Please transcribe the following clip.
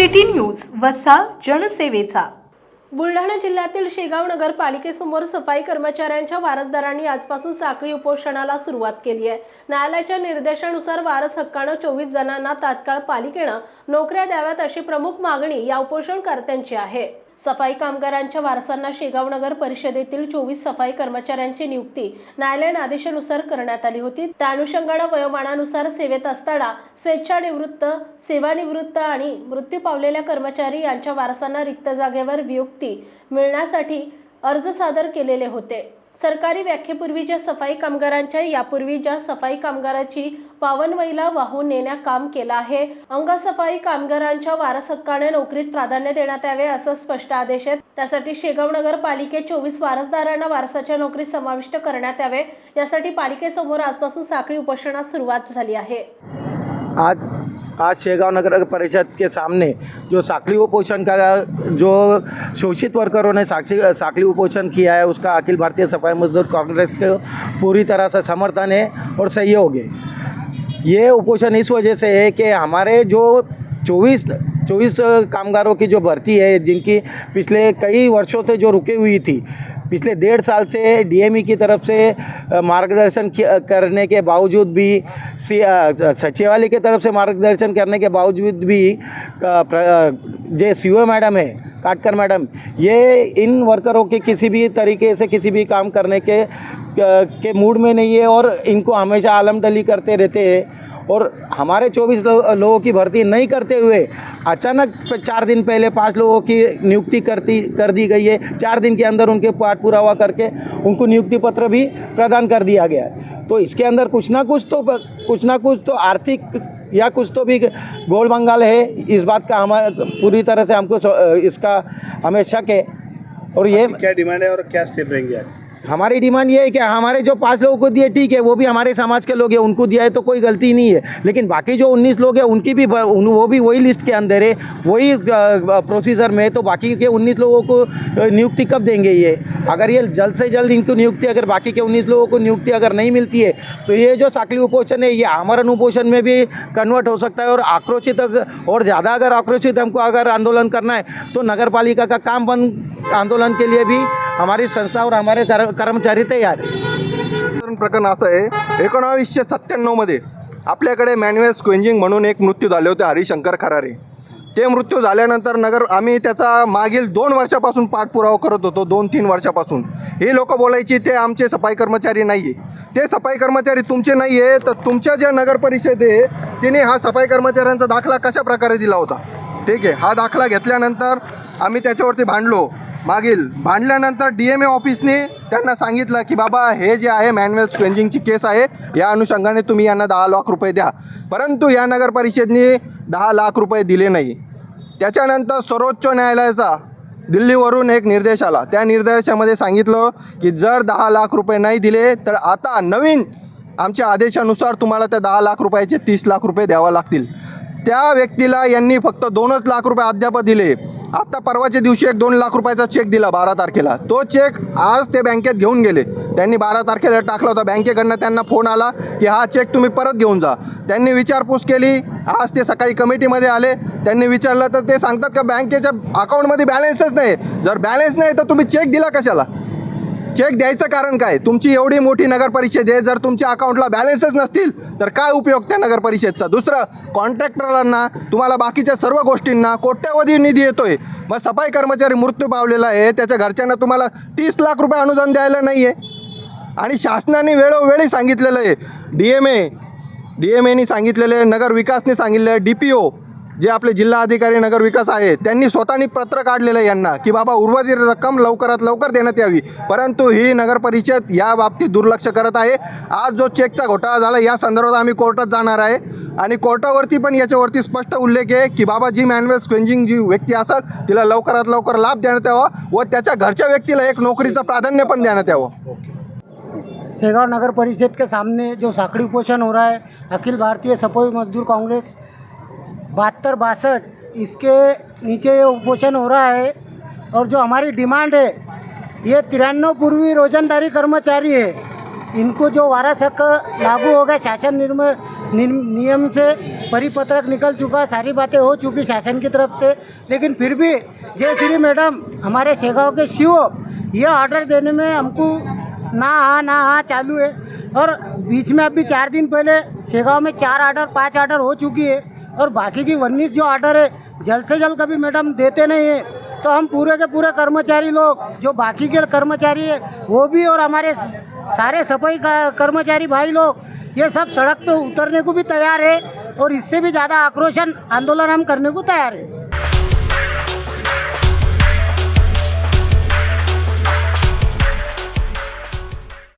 City news वसा जनसेवेचा. बुलढाणा जिल्ह्यातील शेगाव नगरपालिकेसमोर सफाई कर्मचाऱ्यांच्या वारसदारांनी आजपासून साखळी उपोषणाला सुरुवात केली आहे. न्यायालयाच्या निर्देशानुसार वारस हक्कानं चोवीस जणांना तात्काळ पालिकेनं नोकऱ्या द्याव्यात अशी प्रमुख मागणी या उपोषणकर्त्यांची आहे. सफाई कामगारांच्या वारसांना शेगाव नगर परिषदेतील चोवीस सफाई कर्मचाऱ्यांची नियुक्ती न्यायालयीन आदेशानुसार करण्यात आली होती. त्या अनुषंगानं वयोमानानुसार सेवेत असताना स्वेच्छानिवृत्त सेवानिवृत्त आणि मृत्यू पावलेल्या कर्मचारी यांच्या वारसांना रिक्त जागेवर वियुक्ती मिळण्यासाठी अर्ज सादर केलेले होते. सरकारी व्याख्येपूर्वी ज्या सफाई कामगारांच्या यापूर्वी ज्या सफाई कामगाराची पावनवईला वाहून नेण्या काम केलं आहे. अंगसफाई कामगारांच्या वारस हक्काने नोकरीत प्राधान्य देण्यात यावे असं स्पष्ट आदेश आहेत. त्यासाठी शेगाव नगरपालिकेत चोवीस वारसदारांना वारसाच्या नोकरीत समाविष्ट करण्यात यावे. यासाठी पालिकेसमोर आजपासून साखळी उपोषणास सुरुवात झाली आहे. आज आज शेगांव नगर परिषद के सामने जो साखली उपोषण का, जो शोषित वर्करों ने साक्षी, साखली उपोषण किया है, उसका अखिल भारतीय सफ़ाई मजदूर कांग्रेस को पूरी तरह से समर्थन है और सहयोग है। ये उपोषण इस वजह से है कि हमारे जो चौबीस चौबीस कामगारों की जो भर्ती है, जिनकी पिछले कई वर्षों से जो रुकी हुई थी पिछले डेढ़ साल से डीएमई की तरफ़ से मार्गदर्शन करने के बावजूद भी सचिवालय की तरफ़ से मार्गदर्शन करने के बावजूद भी जे सी मैडम है, काटकर मैडम, ये इन वर्करों के किसी भी तरीके से किसी भी काम करने के के मूड में नहीं है और इनको हमेशा आलम डली करते रहते हैं। और हमारे 24 लो, लोगों की भर्ती नहीं करते हुए अचानक चार दिन पहले पाँच लोगों की नियुक्ति करती कर दी गई है। चार दिन के अंदर उनके पाठ पूरा हुआ करके उनको नियुक्ति पत्र भी प्रदान कर दिया गया है। तो इसके अंदर कुछ ना कुछ तो कुछ ना कुछ तो आर्थिक या कुछ तो भी गोल बंगाल है। इस बात का हमारा पूरी तरह से हमको इसका हमें शक है। और ये क्या डिमांड है और क्या स्टेप रहेंगे आज हमारी डिमांड ये है कि हमारे जो पाँच लोगों को दिए ठीक है, वो भी हमारे समाज के लोग हैं, उनको दिया है तो कोई गलती नहीं है। लेकिन बाकी जो उन्नीस लोग हैं, उनकी भी वो भी वही लिस्ट के अंदर है, वही प्रोसीजर में है तो बाकी के उन्नीस लोगों को नियुक्ति कब देंगे ये? अगर ये जल्द से जल्द इनको नियुक्ति, अगर बाकी के उन्नीस लोगों को नियुक्ति अगर नहीं मिलती है तो ये जो साकली उपोषण है, ये आमरण उपोषण में भी कन्वर्ट हो सकता है और आक्रोशित और ज़्यादा अगर आक्रोशित हमको अगर आंदोलन करना है तो नगर का काम बंद आंदोलन के लिए भी हमारी संस्था और हमारे कर्मचारी तैयार प्रकरण असं आहे एकोणावीसशे सत्त्याण्णवमध्ये आपल्याकडे मॅन्युअल स्क्वेंजिंग म्हणून एक मृत्यू झाले होते हरिशंकर खरारे. ते मृत्यू झाल्यानंतर नगर आम्ही त्याचा मागील दोन वर्षापासून पाठपुरावा करत होतो दोन तीन वर्षापासून. हे लोक बोलायची ते आमचे सफाई कर्मचारी नाही आहे ते सफाई कर्मचारी तुमचे नाही आहे तर तुमच्या ज्या नगर परिषद आहे तिने हा सफाई कर्मचाऱ्यांचा दाखला कशा प्रकारे दिला होता? ठीक आहे हा दाखला घेतल्यानंतर आम्ही त्याच्यावरती भांडलो. मागील भांडल्यानंतर डी एम ए ऑफिसने त्यांना सांगितलं की बाबा हे जे आहे मॅन्युअल स्क्वेंजिंगची केस आहे या अनुषंगाने तुम्ही यांना दहा लाख रुपये द्या. परंतु या नगर परिषदने दहा लाख रुपये दिले नाही. त्याच्यानंतर सर्वोच्च न्यायालयाचा दिल्लीवरून एक निर्देश आला. त्या निर्देशामध्ये सांगितलं की जर दहा लाख रुपये नाही दिले तर आता नवीन आमच्या आदेशानुसार तुम्हाला त्या दहा लाख रुपयाचे तीस लाख रुपये द्यावा लागतील. त्या व्यक्तीला यांनी फक्त दोनच लाख रुपये अद्याप दिले. आत्ता परवाच्या दिवशी एक दोन लाख रुपयाचा चेक दिला बारा तारखेला. तो चेक आज ते बँकेत घेऊन गेले. त्यांनी बारा तारखेला टाकला होता. बँकेकडनं त्यांना फोन आला की हा चेक तुम्ही परत घेऊन जा. त्यांनी विचारपूस केली. आज ते सकाळी कमिटीमध्ये आले. त्यांनी विचारलं तर ते सांगतात का बँकेच्या अकाउंटमध्ये बॅलेन्सच नाही. जर बॅलेन्स नाही तर तुम्ही चेक दिला कशाला? चेक द्यायचं कारण काय? तुमची एवढी मोठी नगरपरिषद आहे जर तुमच्या अकाउंटला बॅलन्सच नसतील तर काय उपयोग त्या नगरपरिषदचा दुसरं कॉन्ट्रॅक्टरांना तुम्हाला बाकीच्या सर्व गोष्टींना कोट्यवधी निधी येतोय. मग सफाई कर्मचारी मृत्यू पावलेला आहे त्याच्या घरच्यांना तुम्हाला तीस लाख रुपये अनुदान द्यायला नाही आहे आणि शासनाने वेळोवेळी सांगितलेलं आहे D M A D M any सांगितलेलं आहे नगर विकासने सांगितलं आहे डी पी ओ जे आपले जिल्हा अधिकारी नगर विकास आहे त्यांनी स्वतःनी पत्र काढलेलं आहे यांना की बाबा उर्वरित रक्कम लवकरात लवकर देण्यात यावी. परंतु ही नगर परिषद या बाबतीत दुर्लक्ष करत आहे. आज जो चेकचा घोटाळा झाला या संदर्भात आम्ही कोर्टात जाणार आहे. आणि कोर्टावरती पण याच्यावरती स्पष्ट उल्लेख आहे की बाबा जी मॅन्युअल स्क्वेंजिंग जी व्यक्ती असेल तिला लवकरात लवकर लाभ देण्यात यावा व त्याच्या घरच्या व्यक्तीला एक नोकरीचं प्राधान्य पण देण्यात यावं. सेगांव नगर परिषद के सामने जो साकड़ी उपोषण हो रहा है अखिल भारतीय सपोई मजदूर कांग्रेस बहत्तर, बासठ, इसके नीचे ये उपोषण हो रहा है और जो हमारी डिमांड है, ये तिरानवे पूर्वी रोजंदारी कर्मचारी है, इनको जो वारस हक लागू हो गया, शासन निर्म नियम से परिपत्रक निकल चुका, सारी बातें हो चुकी शासन की तरफ़ से, लेकिन फिर भी जय श्री मैडम, हमारे शेगांव के शिव ये ऑर्डर देने में हमको ना हाँ ना हाँ चालू है। और बीच में अभी चार दिन पहले शेगांव में चार ऑर्डर पाँच ऑर्डर हो चुकी है। और बाकी की उन्नीस जो ऑर्डर है, जल्द से जल्द कभी मैडम देते नहीं है। तो हम पूरे के पूरे कर्मचारी लोग, जो बाकी के कर्मचारी है, वो भी और हमारे सारे सफ़ाई कर्मचारी भाई लोग, ये सब सड़क पे उतरने को भी तैयार है और इससे भी ज़्यादा आक्रोशन आंदोलन हम करने को तैयार है।